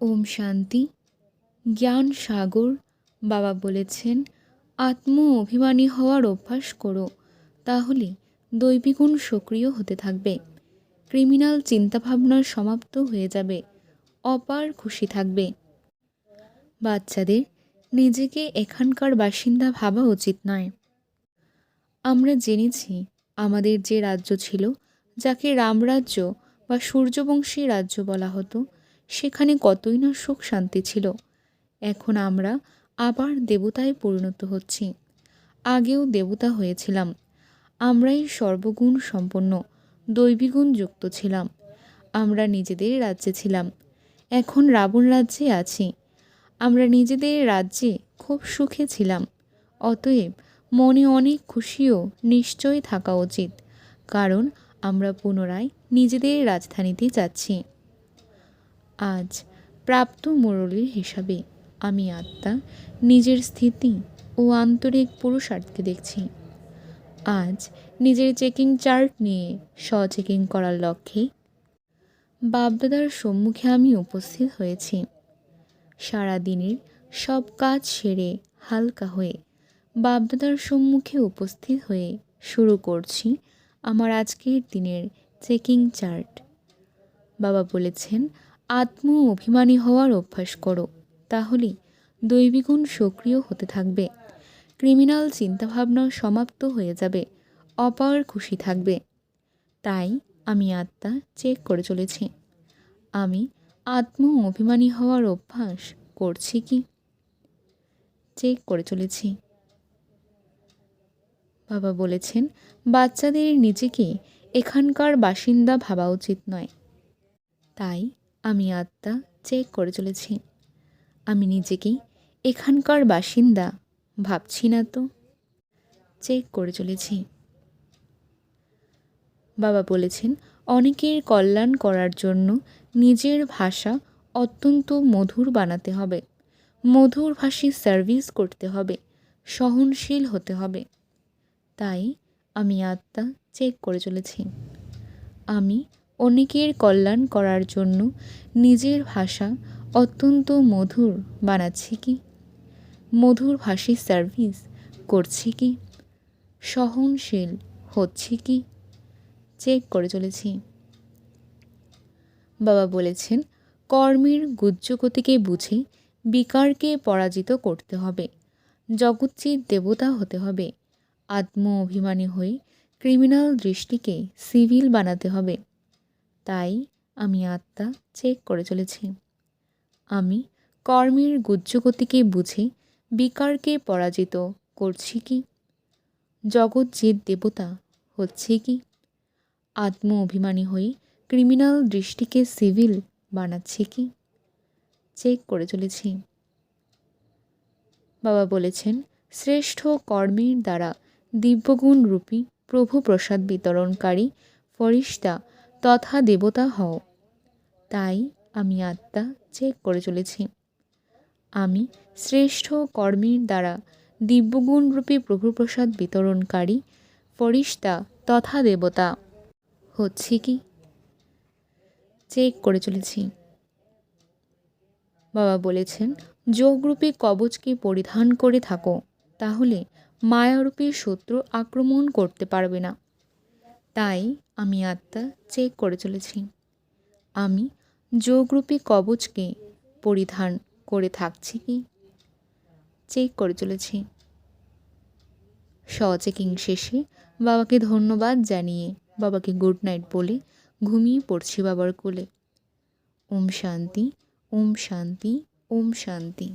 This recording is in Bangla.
ওম শান্তি। জ্ঞান সাগর, বাবা বলেছেন আত্ম অভিমানী হওয়ার অভ্যাস করো, তাহলে দৈবিগুণ সক্রিয় হতে থাকবে। ক্রিমিনাল চিন্তাভাবনার সমাপ্ত হয়ে যাবে, অপার খুশি থাকবে। বাচ্চাদের, নিজেকে এখানকার বাসিন্দা ভাবা উচিত নয়। আমরা জেনেছি, আমাদের যে রাজ্য ছিল, যাকে রামরাজ্য বা সূর্যবংশী রাজ্য বলা হতো সেখানে কতই না সুখ শান্তি ছিল। এখন আমরা আবার দেবতায় পরিণত হচ্ছি। আগেও দেবতা হয়েছিলাম। আমরাই সর্বগুণ সম্পন্ন, দৈবিগুণ যুক্ত ছিলাম। আমরা নিজেদের রাজ্যে ছিলাম। এখন রাবণ রাজ্যে আছি। আমরা নিজেদের রাজ্যে খুব সুখে ছিলাম। অতএব মনে অনেক খুশিও নিশ্চয় থাকা উচিত। কারণ আমরা পুনরায় নিজেদের রাজধানীতে যাচ্ছি। আজ প্রাপ্ত মুরলীর হিসাবে আমি আত্মা নিজের স্থিতি ও আন্তরিক পুরুষার্থকে দেখছি। আজ নিজের চেকিং চার্ট নিয়ে স্ব চেকিং করার লক্ষ্যে বাপদাদার সম্মুখে আমি উপস্থিত হয়েছি। সারা দিনের সব কাজ সেরে হালকা হয়ে বাপদাদার সম্মুখে উপস্থিত হয়ে শুরু করছি আমার আজকের দিনের চেকিং চার্ট বাবা বলেছেন আত্ম অভিমানী হওয়ার অভ্যাস করো, তাহলে দৈবিগুণ সক্রিয় হতে থাকবে। ক্রিমিনাল চিন্তাভাবনা সমাপ্ত হয়ে যাবে, অপার খুশি থাকবে। তাই আমি আত্মা চেক করে চলেছি। আমি আত্ম অভিমানী হওয়ার অভ্যাস করছি কি? চেক করে চলেছি। বাবা বলেছেন, বাচ্চাদের নিজেকে এখানকার বাসিন্দা ভাবা উচিত নয়। তাই আমি আত্মা চেক করে চলেছি। আমি নিজেকেই এখানকার বাসিন্দা, ভাবছি না তো। চেক করে চলেছি। বাবা বলেছেন, অনেকের কল্যাণ করার জন্য নিজের ভাষা অত্যন্ত মধুর বানাতে হবে। মধুর ভাষী সার্ভিস করতে হবে, সহনশীল হতে হবে। তাই আমি আত্মা চেক করে চলেছি। আমি অনেকের কল্যাণ করার জন্য নিজের ভাষা অত্যন্ত মধুর বানাচ্ছি কি? মধুর ভাষী সার্ভিস করছি কি? সহনশীল হচ্ছে কি? চেক করে চলেছি। বাবা বলেছেন, কর্মের গুজ্জগতিকে বুঝে বিকারকে পরাজিত করতে হবে। জগৎচিৎ দেবতা হতে হবে। আত্ম অভিমানী হয়ে ক্রিমিনাল দৃষ্টিকে সিভিল বানাতে হবে। তাই আমি আত্মা চেক করে চলেছি। আমি কর্মের গুজ্জগতিকে বুঝে বিকারকে পরাজিত করছি কি? জগৎজিৎ দেবতা হচ্ছে কি? আত্ম অভিমানী হয়ে ক্রিমিনাল দৃষ্টিকে সিভিল বানাচ্ছে কি? চেক করে চলেছি। বাবা বলেছেন, শ্রেষ্ঠ কর্মের দ্বারা দিব্যগুণ রূপী প্রভু প্রসাদ বিতরণকারী ফরিস্তা তথা দেবতা হও। তাই আমি আত্মা চেক করে চলেছি। আমি শ্রেষ্ঠ কর্মের দ্বারা দিব্যগুণরূপী প্রভুপ্রসাদ বিতরণকারী ফরিস্তা তথা দেবতা। হচ্ছে কি? চেক করে চলেছি। বাবা বলেছেন, যোগরূপী কবচকে পরিধান করে থাকো, তাহলে মায়ারূপী শত্রু আক্রমণ করতে পারবে না। তাই আমি আত্মা চেক করে চলেছি। আমি যোগরূপী কবচকে পরিধান করে থাকছি কি? চেক করে চলেছি। চেকিং শেষে বাবাকে ধন্যবাদ জানিয়ে বাবাকে গুড নাইট বলে ঘুমিয়ে পড়ছি বাবার কোলে। ওম শান্তি ওম শান্তি ওম শান্তি।